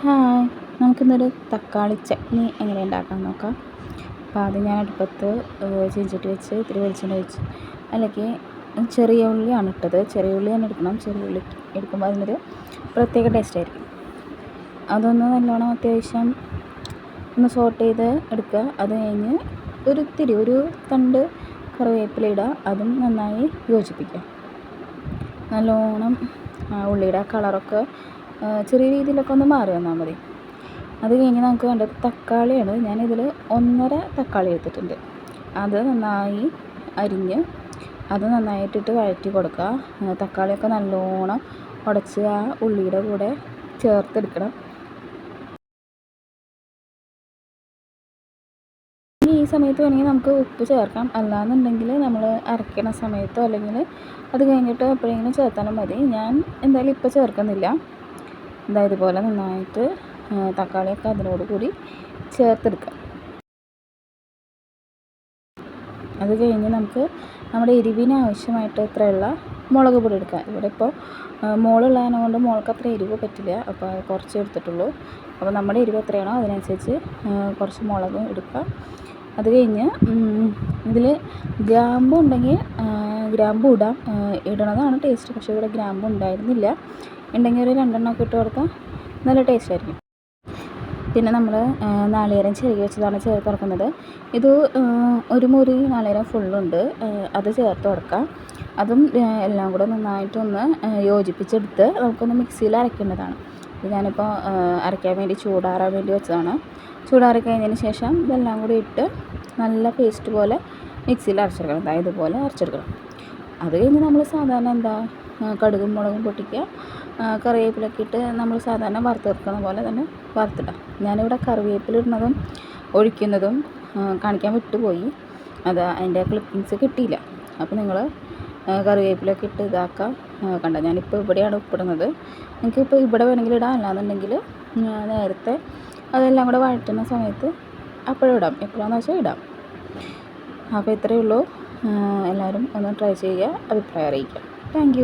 Hi നമുക്കിന്നൊരു തക്കാളി ചട്നി എങ്ങനെ ഉണ്ടാക്കാൻ നോക്കാം. അപ്പോൾ ആദ്യം ഞാൻ അടുപ്പത്ത് ചീഞ്ചട്ടി വെച്ച് ഇത്തിരി വെളിച്ചെണ്ണ ഒഴിച്ച് അല്ലെങ്കിൽ ചെറിയ ഉള്ളിയാണ് ഇട്ടത്. ചെറിയ ഉള്ളി തന്നെ എടുക്കണം. ചെറിയ ഉള്ളി എടുക്കുമ്പോൾ അതിനൊരു പ്രത്യേക ടേസ്റ്റ് ആയിരിക്കും. അതൊന്ന് നല്ലോണം അത്യാവശ്യം ഒന്ന് സോട്ട് ചെയ്ത് എടുക്കുക. അത് കഴിഞ്ഞ് ഒരു ഇത്തിരി ഒരു തണ്ട് കറിവേപ്പില ഇടുക. അതും നന്നായി യോജിപ്പിക്കുക. നല്ലോണം ഉള്ളിയുടെ കളറൊക്കെ ചെറിയ രീതിയിലൊക്കെ ഒന്ന് മാറി വന്നാൽ മതി. അത് കഴിഞ്ഞ് നമുക്ക് വേണ്ടത് തക്കാളിയാണ്. ഞാനിതിൽ ഒന്നര തക്കാളി എടുത്തിട്ടുണ്ട്. അത് നന്നായി അരിഞ്ഞ് അത് നന്നായിട്ടിട്ട് വഴറ്റി കൊടുക്കുക. തക്കാളിയൊക്കെ നല്ലോണം ഉടച്ച് ആ ഉള്ളിയുടെ കൂടെ ചേർത്തെടുക്കണം. ഈ സമയത്ത് വേണമെങ്കിൽ നമുക്ക് ഉപ്പ് ചേർക്കാം. അല്ലാന്നുണ്ടെങ്കിൽ നമ്മൾ അരയ്ക്കണ സമയത്തോ അല്ലെങ്കിൽ അത് കഴിഞ്ഞിട്ട് എപ്പോഴെങ്കിലും ചേർത്താലും മതി. ഞാൻ എന്തായാലും ഇപ്പോൾ ചേർക്കുന്നില്ല. ഇതാ ഇതുപോലെ നന്നായിട്ട് തക്കാളിയൊക്കെ അതിനോട് കൂടി ചേർത്തെടുക്കുക അത് കഴിഞ്ഞ് നമുക്ക് നമ്മുടെ എരിവിന് ആവശ്യമായിട്ട് ഇത്രയുള്ള മുളക് പൊടി എടുക്കാം. ഇവിടെ ഇപ്പോൾ മോളുള്ളതിനെ കൊണ്ട് മോൾക്ക് അത്ര എരിവ് പറ്റില്ല. അപ്പോൾ കുറച്ച് എടുത്തിട്ടുള്ളൂ. അപ്പോൾ നമ്മുടെ എരിവ് എത്രയാണോ അതിനനുസരിച്ച് കുറച്ച് മുളകും എടുക്കുക അത് കഴിഞ്ഞ് ഇതിൽ ഗ്രാമ്പു ഉണ്ടെങ്കിൽ ഗ്രാമ്പു ഇടാം. ഇടണതാണ് ടേസ്റ്റ് പക്ഷേ ഇവിടെ ഗ്രാമ്പു ഉണ്ടായിരുന്നില്ല. ഉണ്ടെങ്കിൽ ഒരു രണ്ടെണ്ണമൊക്കെ ഇട്ട് കൊടുത്താൽ നല്ല ടേസ്റ്റ് ആയിരിക്കും. പിന്നെ നമ്മൾ നാളികേരം ചെറുകി വെച്ചതാണ് ചേർത്ത് കൊടുക്കുന്നത് ഇത് ഒരു മുറി നാളികേരം ഫുള്ളുണ്ട് അത് ചേർത്ത് കൊടുക്കാം. അതും എല്ലാം കൂടെ നന്നായിട്ടൊന്ന് യോജിപ്പിച്ചെടുത്ത് നമുക്കൊന്ന് മിക്സിയിൽ അരയ്ക്കേണ്ടതാണ്. ഇത് ഞാനിപ്പോൾ അരയ്ക്കാൻ വേണ്ടി ചൂടാറാൻ വേണ്ടി വെച്ചതാണ്. ചൂടാറി കഴിഞ്ഞതിന് ശേഷം ഇതെല്ലാം കൂടി ഇട്ട് നല്ല പേസ്റ്റ് പോലെ മിക്സിയിൽ അരച്ചെടുക്കണം. അതായത് ഇതുപോലെ അരച്ചെടുക്കണം. അത് കഴിഞ്ഞ് നമ്മൾ സാധാരണ എന്താ കടുകും മുളകും പൊട്ടിക്കുക കറിവേപ്പിലൊക്കെ ഇട്ട് നമ്മൾ സാധാരണ വറുത്തെടുക്കുന്ന പോലെ തന്നെ വറുത്തിടാം ഞാനിവിടെ കറിവേപ്പില ഇടുന്നതും ഒഴിക്കുന്നതും കാണിക്കാൻ വിട്ടുപോയി. അത് അതിന്റെ ക്ലിപ്പിങ്സ് കിട്ടിയില്ല. അപ്പോൾ നിങ്ങൾ കറിവേപ്പിലൊക്കെ ഇട്ട് ഇതാക്കാം. കണ്ട? ഞാനിപ്പോൾ ഇവിടെയാണ് ഉപ്പിടുന്നത് നിങ്ങൾക്ക് ഇപ്പോൾ ഇവിടെ വേണമെങ്കിൽ ഇടാം. അല്ലാന്നുണ്ടെങ്കിൽ നേരത്തെ അതെല്ലാം കൂടെ വഴറ്റുന്ന സമയത്ത് അപ്പോഴും ഇടാം. എപ്പോഴാണെന്ന് വെച്ചാൽ ഇടാം. അപ്പോൾ ഇത്രയേ ഉള്ളൂ. എല്ലാവരും ഒന്ന് ട്രൈ ചെയ്യുക. അഭിപ്രായം അറിയിക്കുക. താങ്ക്